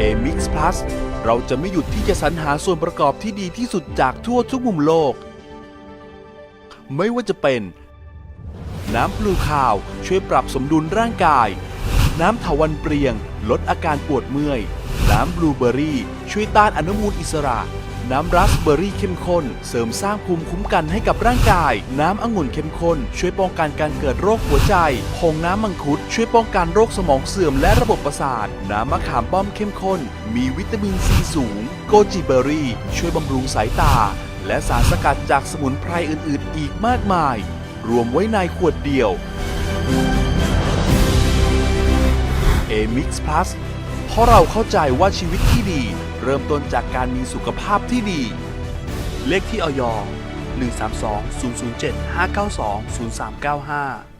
A-Mix Plus เราจะไม่หยุดที่จะสรรหาส่วนประกอบที่ดีที่สุดจากทั่วทุกมุมโลก ไม่ว่าจะเป็น น้ำปลูข่าวช่วยปรับสมดุลร่างกาย น้ำถาวันเปรียง ลดอาการปวดเมื่อย น้ำบลูเบอรี่ ช่วยต้านอนุมูลอิสระ น้ำราสเบอร์รี่เข้มข้น เสริมสร้างภูมิคุ้มกันให้กับร่างกาย น้ำองุ่นเข้มข้น ช่วยป้องกันการเกิดโรคหัวใจผงน้ำมังคุด ช่วยป้องกันโรคสมองเสื่อมและระบบประสาท น้ำมะขามป้อมเข้มข้น มีวิตามินซีสูง โกจิเบอร์รี่ ช่วยบำรุงสายตา และสารสกัดจากสมุนไพรอื่น ๆ อีกมากมาย รวมไว้ในขวดเดียว A-Mix Plus เพราะเราเข้าใจว่าชีวิตที่ดี เริ่มต้นจากการมีสุขภาพที่ดี เลขที่ออย132 007 592 0395